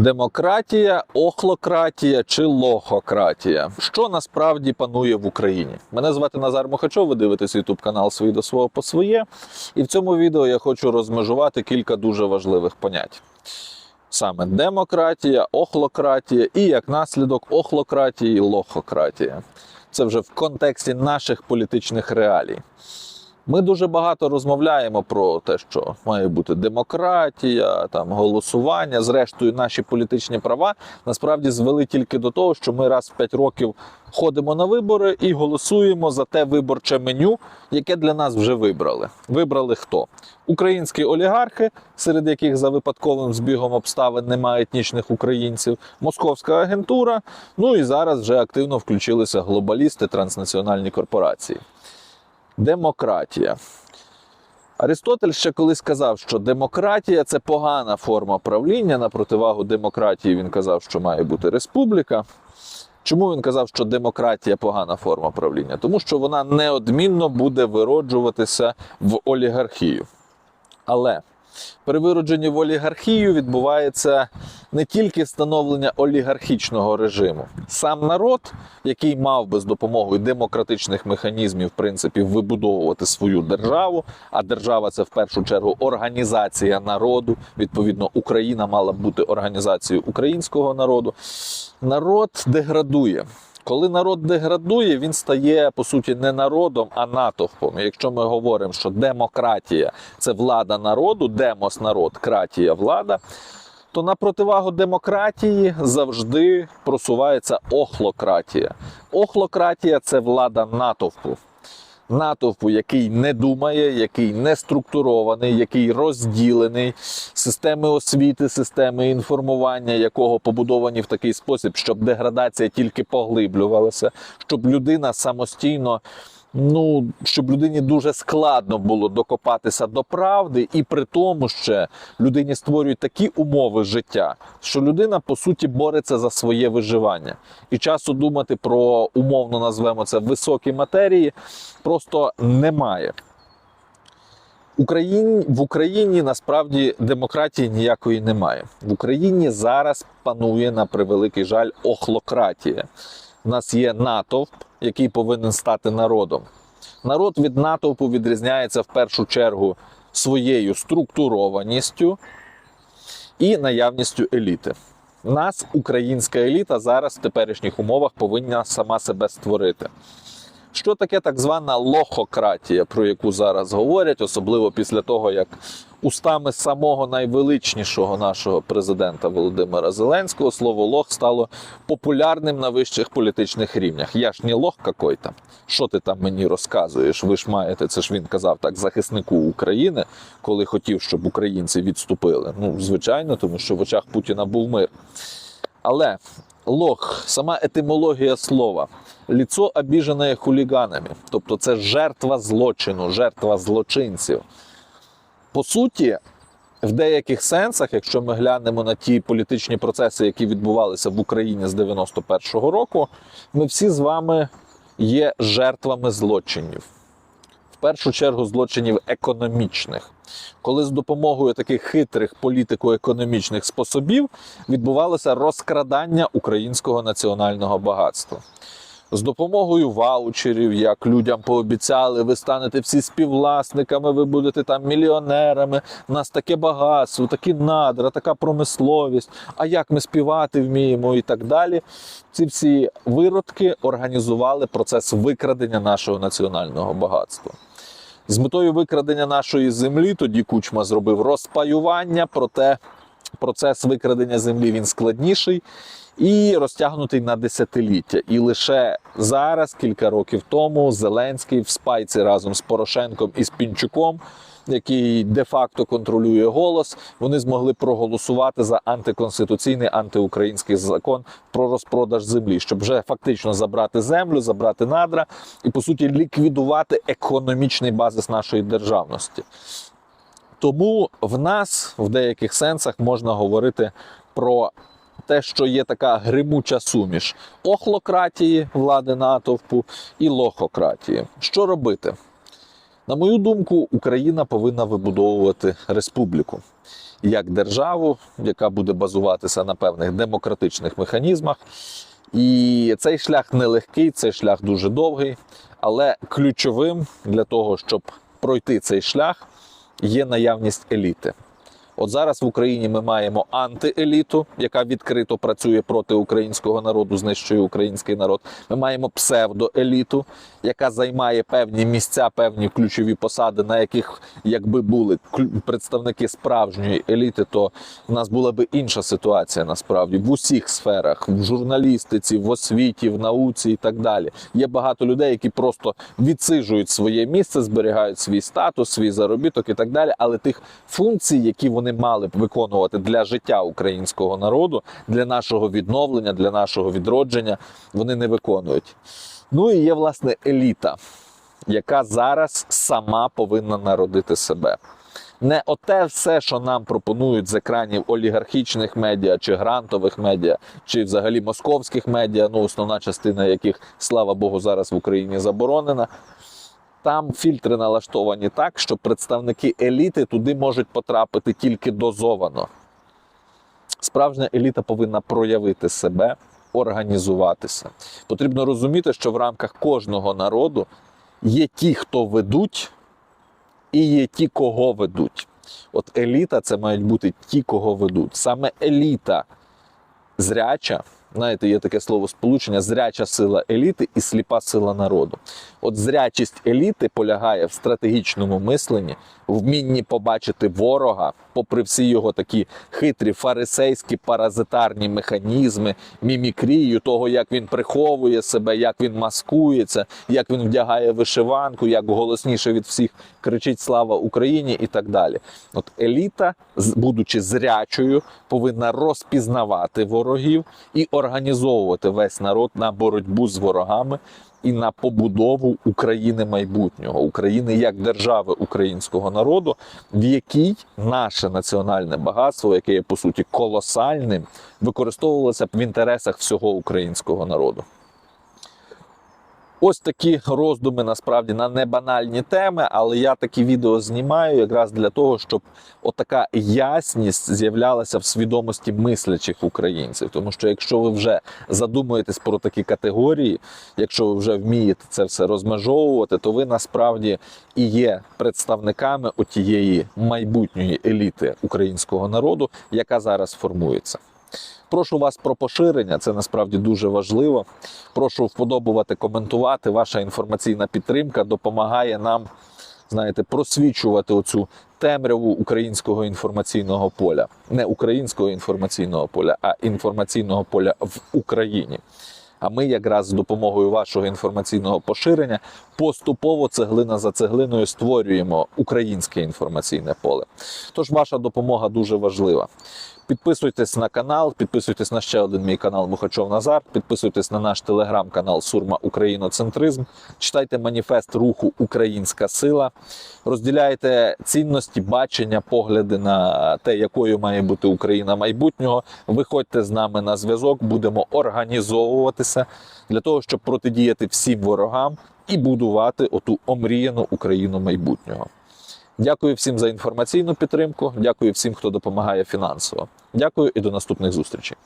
Демократія, охлократія чи лохократія? Що насправді панує в Україні? Мене звати Назар Мухачов, ви дивитесь YouTube канал «Свій до свого по своє. І в цьому відео я хочу розмежувати кілька дуже важливих понять. Саме демократія, охлократія і як наслідок охлократії, лохократія. Це вже в контексті наших політичних реалій. Ми дуже багато розмовляємо про те, що має бути демократія, там голосування. Зрештою, наші політичні права насправді звели тільки до того, що ми раз в 5 років ходимо на вибори і голосуємо за те виборче меню, яке для нас вже вибрали. Вибрали хто? Українські олігархи, серед яких за випадковим збігом обставин немає етнічних українців, московська агентура. Ну і зараз вже активно включилися глобалісти, транснаціональні корпорації. Демократія. Аристотель ще колись сказав, що демократія це погана форма правління. На противагу демократії він казав, що має бути республіка. Чому він казав, що демократія погана форма правління? Тому що вона неодмінно буде вироджуватися в олігархію. Але при виродженні в олігархію відбувається не тільки становлення олігархічного режиму. Сам народ, який мав би з допомогою демократичних механізмів, в принципі, вибудовувати свою державу. А держава це в першу чергу організація народу. Відповідно, Україна мала б бути організацією українського народу. Народ деградує. Коли народ деградує, він стає по суті не народом, а натовпом. Якщо ми говоримо, що демократія це влада народу, демос народ, кратія влада, то на противагу демократії завжди просувається охлократія. Охлократія це влада натовпу. Натовпу, який не думає, який не структурований, який розділений, системи освіти, системи інформування, якого побудовані в такий спосіб, щоб деградація тільки поглиблювалася, щоб людина самостійно. Ну, щоб людині дуже складно було докопатися до правди, і при тому ще людині створюють такі умови життя, що людина по суті бореться за своє виживання. І часу думати про умовно назвемо це високі матерії просто немає. Україні, в Україні насправді демократії ніякої немає. В Україні зараз панує на превеликий жаль охлократія. У нас є натовп, який повинен стати народом. Народ від натовпу відрізняється в першу чергу своєю структурованістю і наявністю еліти. Нас, українська еліта, зараз в теперішніх умовах повинна сама себе створити. Що таке так звана лохократія, про яку зараз говорять, особливо після того, як устами самого найвеличнішого нашого президента Володимира Зеленського слово лох стало популярним на вищих політичних рівнях. Я ж не лох какой-то. Що ти там мені розказуєш? Ви ж маєте, це ж він казав так, захиснику України, коли хотів, щоб українці відступили. Ну, звичайно, тому що в очах Путіна був мир. Але лох, сама етимологія слова, ліцо обіжене хуліганами, тобто це жертва злочину, жертва злочинців. По суті, в деяких сенсах, якщо ми глянемо на ті політичні процеси, які відбувалися в Україні з 91-го року, ми всі з вами є жертвами злочинів. В першу чергу злочинів економічних, коли з допомогою таких хитрих політико-економічних способів відбувалося розкрадання українського національного багатства. З допомогою ваучерів, як людям пообіцяли, ви станете всі співвласниками, ви будете там мільйонерами. У нас таке багатство, такі надра, така промисловість. А як ми співати вміємо і так далі. Ці всі виродки організували процес викрадення нашого національного багатства. З метою викрадення нашої землі тоді Кучма зробив розпаювання, проте процес викрадення землі він складніший і розтягнутий на десятиліття. І лише зараз, кілька років тому, Зеленський в спайці разом з Порошенком і з Пінчуком, який де-факто контролює голос, вони змогли проголосувати за антиконституційний антиукраїнський закон про розпродаж землі, щоб вже фактично забрати землю, забрати надра і по суті ліквідувати економічний базис нашої державності. Тому в нас в деяких сенсах можна говорити про те, що є така гримуча суміш охлократії влади натовпу і лохократії. Що робити? На мою думку, Україна повинна вибудовувати республіку. як державу, яка буде базуватися на певних демократичних механізмах. І цей шлях нелегкий, цей шлях дуже довгий, але ключовим для того, щоб пройти цей шлях, є наявність еліти. От зараз в Україні ми маємо антиеліту, яка відкрито працює проти українського народу, знищує український народ. Ми маємо псевдоеліту, яка займає певні місця, певні ключові посади, на яких, якби були представники справжньої еліти, то в нас була би інша ситуація насправді в усіх сферах, в журналістиці, в освіті, в науці і так далі. Є багато людей, які просто відсиджують своє місце, зберігають свій статус, свій заробіток і так далі. Але тих функцій, які вони мали б виконувати для життя українського народу, для нашого відновлення, для нашого відродження, вони не виконують. Ну і є власне еліта, яка зараз сама повинна народити себе. Не оте все, що нам пропонують з екранів олігархічних медіа чи грантових медіа, чи взагалі московських медіа, ну основна частина яких, слава Богу, зараз в Україні заборонена. Там фільтри налаштовані так, що представники еліти туди можуть потрапити тільки дозовано. Справжня еліта повинна проявити себе, організуватися. Потрібно розуміти, що в рамках кожного народу є ті, хто ведуть, і є ті, кого ведуть. От еліта це мають бути ті, кого ведуть. Саме еліта зряча, знаєте, є таке слово сполучення: зряча сила еліти і сліпа сила народу. От зрячість еліти полягає в стратегічному мисленні, вмінні побачити ворога, попри всі його такі хитрі фарисейські паразитарні механізми, мімікрію того, як він приховує себе, як він маскується, як він вдягає вишиванку, як голосніше від всіх кричить Слава Україні і так далі. От еліта, будучи зрячою, повинна розпізнавати ворогів і організовувати весь народ на боротьбу з ворогами і на побудову України майбутнього, України як держави українського народу, в якій наше національне багатство, яке є по суті колосальним, використовувалося б в інтересах всього українського народу. Ось такі роздуми насправді на небанальні теми, але я такі відео знімаю якраз для того, щоб отака ясність з'являлася в свідомості мислячих українців. Тому що якщо ви вже задумуєтесь про такі категорії, якщо ви вже вмієте це все розмежовувати, то ви насправді і є представниками отієї майбутньої еліти українського народу, яка зараз формується. Прошу вас про поширення, це насправді дуже важливо. Прошу вподобувати, коментувати. Ваша інформаційна підтримка допомагає нам, знаєте, просвічувати оцю темряву українського інформаційного поля, не українського інформаційного поля, а інформаційного поля в Україні. А ми якраз з допомогою вашого інформаційного поширення поступово цеглина за цеглиною створюємо українське інформаційне поле. Тож ваша допомога дуже важлива. Підписуйтесь на канал, підписуйтесь на ще один мій канал Мухачов Назар, підписуйтесь на наш телеграм-канал Сурма Україноцентризм, читайте маніфест руху Українська сила, розділяйте цінності, бачення, погляди на те, якою має бути Україна майбутнього. Виходьте з нами на зв'язок, будемо організовуватися для того, щоб протидіяти всім ворогам і будувати оту омріяну Україну майбутнього. Дякую всім за інформаційну підтримку. Дякую всім, хто допомагає фінансово. Дякую і до наступних зустрічей.